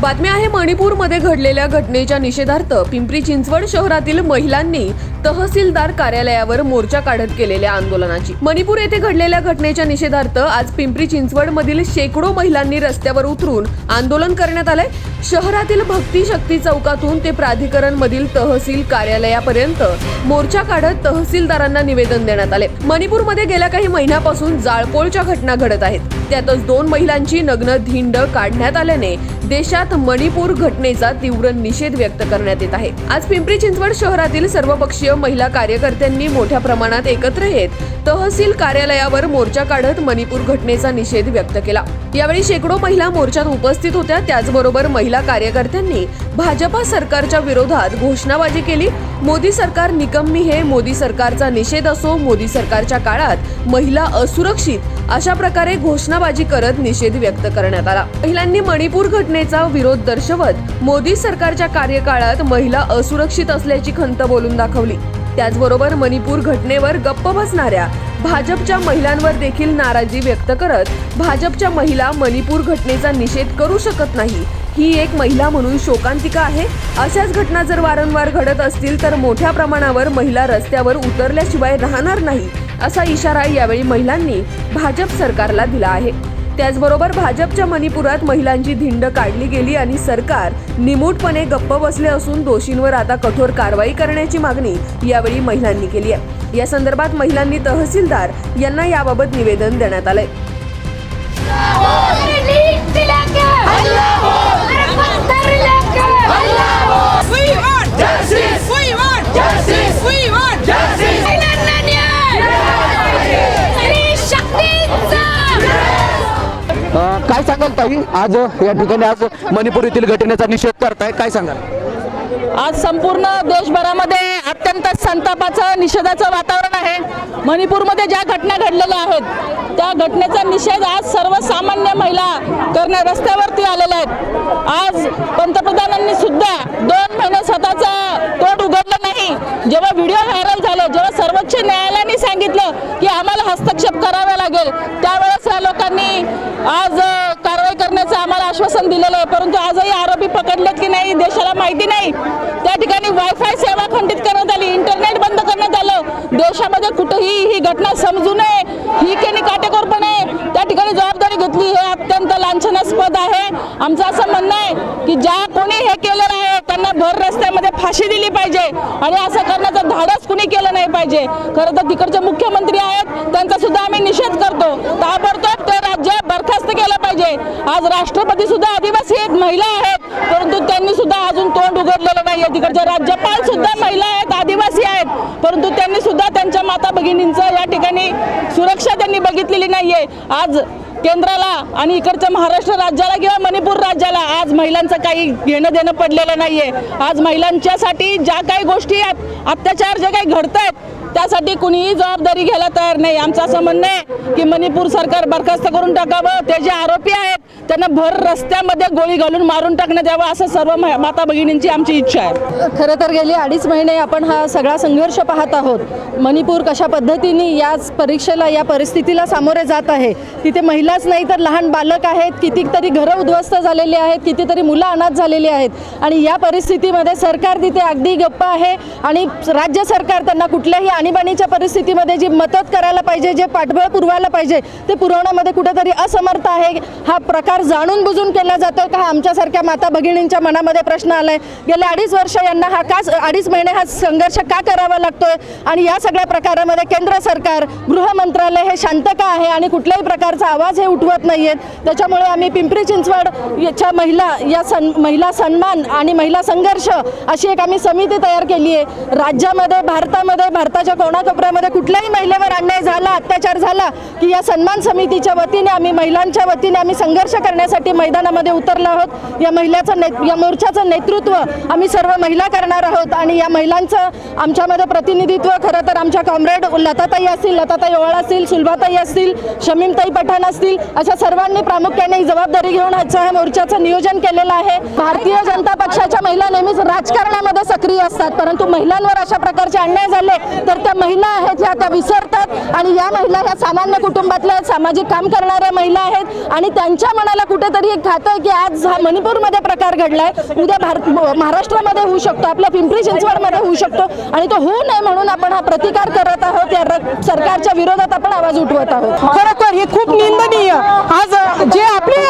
बातमी आहे मणिपूरमध्ये घडलेल्या घटनेच्या निषेधार्थ पिंपरी चिंचवड शहरातील महिलांनी तहसीलदार कार्यालयावर मोर्चा काढत केलेल्या आंदोलनाची. मणिपूर येथे घडलेल्या घटनेच्या निषेधार्थ आज पिंपरी चिंचवड मधील शेकडो महिलांनी रस्त्यावर उतरून आंदोलन करण्यात आलंय. शहरातील भक्ती शक्ती चौकातून ते प्राधिकरण मधील तहसील कार्यालयापर्यंत मोर्चा काढत तहसीलदारांना निवेदन देण्यात आले. मणिपूरमध्ये गेल्या काही महिन्यापासून जाळपोळच्या घटना घडत आहेत. त्यातच दोन महिलांची नग्न धिंड काढण्यात आल्याने देशात मणिपूर घटनेचा तीव्र निषेध व्यक्त करण्यात येत आहे. आज पिंपरी चिंचवड शहरातील सर्वपक्षीय महिला कार्यकर्त्यांनी मोठ्या प्रमाणात एकत्र येत तहसील कार्यालयावर मोर्चा काढत मणिपूर घटनेचा निषेध व्यक्त केला. यावेळी शेकडो महिला मोर्चात उपस्थित होत्या. त्याचबरोबर महिला कार्यकर्त्यांनी भाजपा सरकारच्या विरोधात घोषणाबाजी केली. मोदी सरकार निकम्मी हे मोदी सरकारचा निषेध असो मोदी सरकारच्या काळात महिला असुरक्षित अशा प्रकारे घोषणाबाजी करत निषेध व्यक्त करण्यात आला. महिलांनी मणिपूर घटनेचा विरोध दर्शवत मोदी सरकारच्या कार्यकाळात महिला असुरक्षित असल्याची खंत बोलून दाखवली. त्याचबरोबर मणिपूर घटनेवर गप्प बसणाऱ्या भाजपच्या महिलांवर देखील नाराजी व्यक्त करत भाजपच्या महिला मणिपूर घटनेचा निषेध करू शकत नाही ही एक महिला म्हणून शोकांतिका आहे. अशाच घटना जर वारंवार घडत असतील तर मोठ्या प्रमाणावर महिला रस्त्यावर उतरल्याशिवाय राहणार नाही असा इशारा यावेळी महिलांनी भाजप सरकारला दिला आहे. त्याचबरोबर भाजपच्या मणिपुरात महिलांची धिंड काढली गेली आणि सरकार निमूटपणे गप्प बसले असून दोषींवर आता कठोर कारवाई करण्याची मागणी यावेळी महिलांनी केली आहे. या संदर्भात महिलांनी तहसीलदार यांना याबाबत निवेदन देण्यात आलंय We want justice. We want justice. We want justice. अ, काय सांगाल ताई? आज या ठिकाणी आज मणिपूर येथील घटनेचा निषेध करताय. काय सांगाल? आज संपूर्ण देशभरामध्ये अत्यंत संतापाचं निषेधाचं वातावरण आहे. मणिपूरमध्ये ज्या घटना घडलेल्या आहेत त्या घटनेचा निषेध आज सर्वसामान्य महिला करण्या रस्त्यावरती आलेल्या आहेत. आज पंतप्रधानांनी सुद्धा दोन महिने स्वतःचा तोंड उघडलं नाही जेव्हा व्हिडिओ व्हायरल झालं जेव्हा सर्वोच्च न्यायालयाने सांगितलं की आम्हाला हस्तक्षेप करावा लागेल त्यावेळेस या लोकांनी आज कारवाई करण्याचं आम्हाला आश्वासन दिलेलं आहे. परंतु आजही आरोपी पकडलेत की नाही देशाला माहिती नाही. त्या ठिकाणी वायफाय सेवा खंडित करण्यात आली इंटरनेट बंद करण्यात आलं. देशामध्ये कुठेही ही घटना समजू नये ही केली काटेकोरपणे. त्या ठिकाणी जबाबदारी घेतली हे अत्यंत लांछनास्पद आहे. आमचं असं म्हणणं आहे की ज्या कोणी हे केलेलं आहे त्यांना फाशी दिली पाहिजे. आणि असं करण्याचं धाडस कुणी केलं नाही पाहिजे. खरं तर तिकडचे मुख्यमंत्री आहेत त्यांचा सुद्धा आम्ही निषेध करतो. ताबडतोब ते राज्य बरखास्त केलं पाहिजे. आज राष्ट्रपती सुद्धा आदिवासी आहेत महिला आहेत. परंतु त्यांनी सुद्धा अजून तोंड उघडलेलं नाहीये तिकडचे राज्यपाल सुद्धा महिला आहेत आदिवासी आहेत. परंतु त्यांनी सुद्धा त्यांच्या माता भगिनींचं या ठिकाणी सुरक्षा त्यांनी बघितलेली नाहीये. आज केंद्राला आणि इकडच्या महाराष्ट्र राज्याला किंवा मणिपूर राज्याला आज महिलांचं काही घेणं देणं पडलेलं नाहीये. आज महिलांच्यासाठी ज्या काही गोष्टी आहेत अत्याचार जे काही घडत आहेत त्यासाठी कुणीही जबाबदारी घ्यायला तयार नाही. आमचं असं म्हणणं आहे की मणिपूर सरकार बरखास्त करून टाकावं. ते जे आरोपी आहेत त्यांना भर रस्त्यामध्ये गोळी घालून मारून टाकण्यात यावं असं सर्व माता भगिनींची आमची इच्छा आहे. खरं तर गेली अडीच महिने आपण हा सगळा संघर्ष पाहत आहोत. मणिपूर कशा पद्धतीने याच परीक्षेला या परिस्थितीला सामोरे जात आहे? तिथे महिलाच नाही तर लहान बालक आहेत. कितीतरी घरं उद्ध्वस्त झालेली आहेत. कितीतरी मुलं अनाथ झालेली आहेत. आणि या परिस्थितीमध्ये सरकार तिथे अगदी गप्प आहे. आणि राज्य सरकार त्यांना कुठल्याही आणीबाणीच्या परिस्थितीमध्ये जी मदत करायला पाहिजे जे पाठबळ पुरवायला पाहिजे ते पुरवण्यामध्ये कुठेतरी असमर्थ आहे. हा प्रकार जाणून बुजून केला जातो का? हा आमच्यासारख्या माता भगिनींच्या मनामध्ये प्रश्न आलाय. गेल्या अडीच वर्ष यांना हा का अडीच महिने हा संघर्ष का करावा लागतोय? आणि या सगळ्या प्रकारामध्ये केंद्र सरकार गृह मंत्रालय हे शांत का आहे? आणि कुठल्याही प्रकारचा आवाज हे उठवत नाहीयेत त्याच्यामुळे आम्ही पिंपरी चिंचवड याच्या महिला या सन महिला सन्मान आणि महिला संघर्ष अशी एक आम्ही समिती तयार केली आहे राज्यामध्ये भारतामध्ये भारताच्या कोणाकोपऱ्यामध्ये कुठल्याही महिलेवर अन्याय झाला अत्याचार झाला की या सन्मान समितीच्या वतीने आम्ही महिलांच्या वतीने आम्ही संघर्ष करण्यासाठी मैदानामध्ये उतरलो आहोत. या महिलाचं ने या मोर्चाचं नेतृत्व आम्ही सर्व महिला करणार आहोत आणि या महिलांचं आमच्यामध्ये प्रतिनिधित्व खरं तर आमच्या कॉम्रेड लताताई असतील लताताई ओवाळ असतील सुलभाताई असतील शमीमताई पठाण असतील अशा सर्वांनी प्रामुख्याने ही जबाबदारी घेऊन आजच्या ह्या मोर्चाचं नियोजन केलेलं आहे. भारतीय जनता पक्षाच्या महिला नेहमीच राजकारणामध्ये सक्रिय असतात परंतु महिलांवर अशा प्रकारचे अन्याय झाले तर त्या महिला आहेत ह्या त्या विसरतात. आणि या महिला ह्या सामान्य कुटुंबातल्या आहेत, सामाजिक काम करणाऱ्या महिला आहेत. आणि त्यांच्या मनाला कुठेतरी एक खातं की आज हा मणिपूरमध्ये प्रकार घडलाय. उद्या भारत महाराष्ट्रामध्ये होऊ शकतो. आपल्या पिंपरी चिंचवडमध्ये होऊ शकतो. आणि तो होऊ नये म्हणून आपण हा प्रतिकार करत आहोत. या सरकारच्या विरोधात आपण आवाज उठवत आहोत. खरोखर हे खूप निंदनीय. आज जे आपले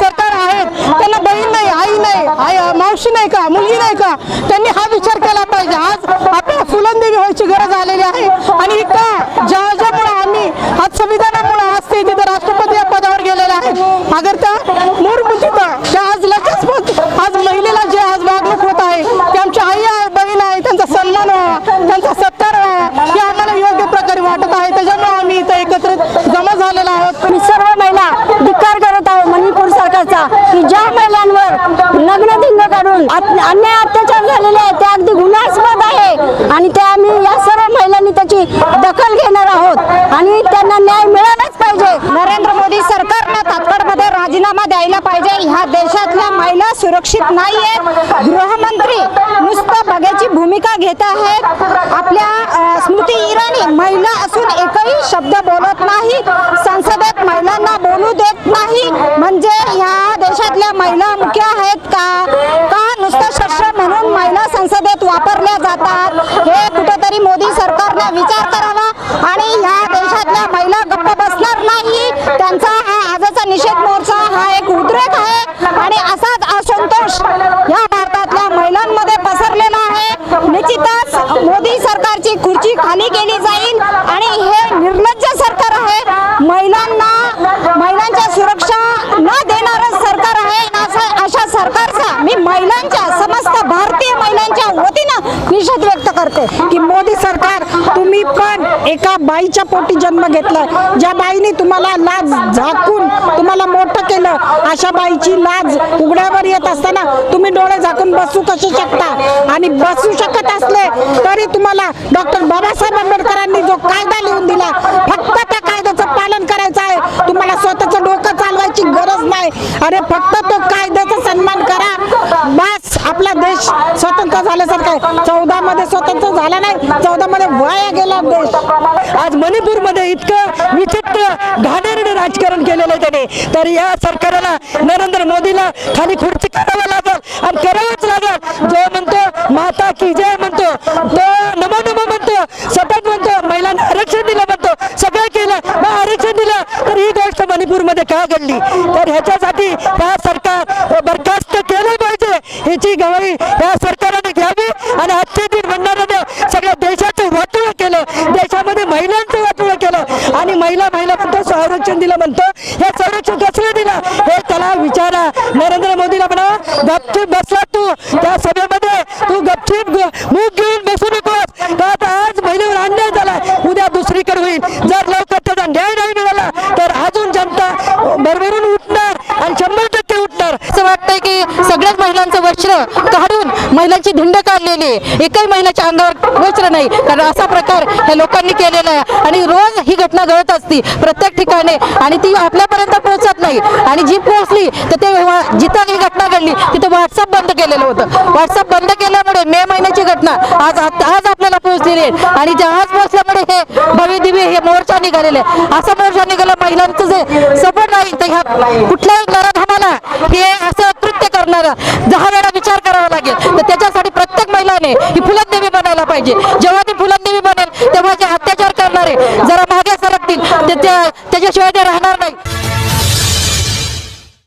सरकार आहेत त्यांना बहीण नाही आई नाही आई मावशी नाही का मुलगी नाही का त्यांनी हा विचार केला पाहिजे आज आपल्याला फुलंदेवी व्हायची गरज आलेली आहे आणि ही का ज्या ज्यामुळे आम्ही आज संविधानामुळे आज ते तिथे राष्ट्रपती या पदावर गेलेले आहेत अगर त्या मूळमुतीचा त्या आज लगेच आज महिलेला जे आज वागणूक होत आहे ते आमची आई आहे बहीण आहे त्यांचा सन्मान व्हावा त्यांचा सत्कार व्हावा हे आम्हाला योग्य प्रकारे वाटत आहे त्याच्यामुळे आम्ही इथं एकत्रित जमा झालेलो आहोत मी सर्व महिला धिक्कार करत आहोत मणिपूर सरकारचा की ज्या महिलांवर नग्नधिंग काढून अत- अन्याय अत्याचार झालेले आहेत ते अगदी गुन्हास्पद आहे. आणि ते आम्ही या सर्व महिलांनी त्याची दखल घेणार आहोत. आणि त्यांना न्याय मिळालाच पाहिजे. नरेंद्र मोदी सरकारनं तात्काळमध्ये राजीनामा द्यायला पाहिजे. ह्या देशातल्या महिला सुरक्षित नाही आहेत गृहमंत्री नुसतं बघ्याची भूमिका घेत आहेत आपल्या अ, स्मृती इराणी महिला असून एकही शब्द बोलत नाही संसदेत महिलांना बोलू देत नाही म्हणजे ह्या देशातल्या महिला मुख्य आहेत का का नुसतं शस्त्र म्हणून महिला संसदेत वापरल्या जातात हे कुठेतरी मोदी सरकारने विचार करावा. आणि ह्या देशातल्या महिला गप्प बसणार नाही. त्यांचा हा आजचा निषेध मोर्चा हा एक उद्रेक आहे. आणि असाच असंतोष या भारतातल्या महिलांमध्ये पसरलेला आहे. निश्चितच मोदी सरकारची खुर्ची खाली केली जाईल. आणि हे निर्लज्ज सरकार आहे. महिलांना महिलांच्या सुरक्षा न देणारं सरकार आहे. अशा सरकारचा मी महिलांच्या समस्त भारतीय महिलांच्या वतीनं निषेध व्यक्त करते की मोदी सरकार तुम्ही पण एका बाईच्या पोटी जन्म घेतलाय. ज्या बाईने तुम्हाला लाज झाकून तुम्हाला मोठं केलं अशा बाईची लाज उघड्यावर येत असताना तुम्ही डोळे झाकून बसू कसे शकता? आणि बसू शकत असले तरी तुम्हाला डॉक्टर बाबासाहेब आंबेडकरांनी जो कायदा लिहून दिला फक्त त्या कायद्याचं पालन करायचं आहे. तुम्हाला स्वतःचं डोकं चालवायची गरज नाही. अरे फक्त तो कायद्याचा सन्मान करा बस आपला देश स्वतंत्र झाल्यासारखा आहे चौदा मध्ये स्वतंत्र झाला नाही चौदा मध्ये वाया गेला देश. आज मणिपूरमध्ये इतकं विचित्र घाणेरडे राजकारण केलेलं आहे त्याने. तर या सरकारला नरेंद्र मोदीला खाली खुर्ची करावं लागल आणि करावंच लागल. जो म्हणतो माता की जय म्हणतो. तो नमो नमो म्हणतो. सतत म्हणतो महिलांना आरक्षण दिलं म्हणतो. सगळं केलं मग आरक्षण दिलं. तर ही गोष्ट मणिपूरमध्ये का घडली? तर ह्याच्यासाठी हा सरकार बरखास्त ह्याची गवाही या सरकारने घ्यावी आणि आजचे दिन म्हणणाऱ्याने सगळ्या देशाचं वाटोळं केलं. देशामध्ये महिलांचं वाटोळं केलं. आणि महिला महिला म्हणतो संरक्षण दिलं म्हणतो. हे संरक्षण कसलं दिलं? हे त्याला विचारा. नरेंद्र मोदीला म्हणा गपचूप बसला तू. त्या सभेमध्ये तू गपचूप मूग घेऊन बसू नकोस. का आज महिलेवर अन्याय झाला उद्या दुसरीकडे होईल. जर लवकर त्याचा न्याय नाही मिळाला तर अजून जनता भरभरून उठणार आणि शंभर टक्के उठणार असं वाटतंय की सगळ्याच महिलांचं वस्त्र काढून महिलांची धिंड काढलेली आहे. एकही महिलाच्या अंगावर वस्त्र नाही. कारण असा प्रकार हे लोकांनी केलेला आहे. आणि रोज ही घटना घडत असती प्रत्येक ठिकाणी. आणि ती आपल्यापर्यंत पोहोचत नाही. आणि जी पोहोचली तर ते जिथं ही घटना घडली तिथे व्हॉट्सअप बंद केलेलं होतं. व्हॉट्सअप बंद केल्यामुळे मे महिन्याची घटना आज आज आपल्याला पोहोचलेली आहे. आणि जहाज पोहोचल्यामुळे हे भव्य दिव्य हे मोर्चा निघालेले असा मोर्चा निघाला महिलांचं जे सपोर्ट नाही तर ह्या कुठल्याही नराधमाला हे असं कृत्य करणारा दहा वेळा विचार करावा लागेल. तर त्याच्यासाठी प्रत्येक महिलाने ही फुलंदेवी बनायला पाहिजे. जेव्हा ती फुलंदेवी बनेल तेव्हा जे अत्याचार करणारे जरा मागे सरकतील त्याच्याशिवाय ते राहणार नाही.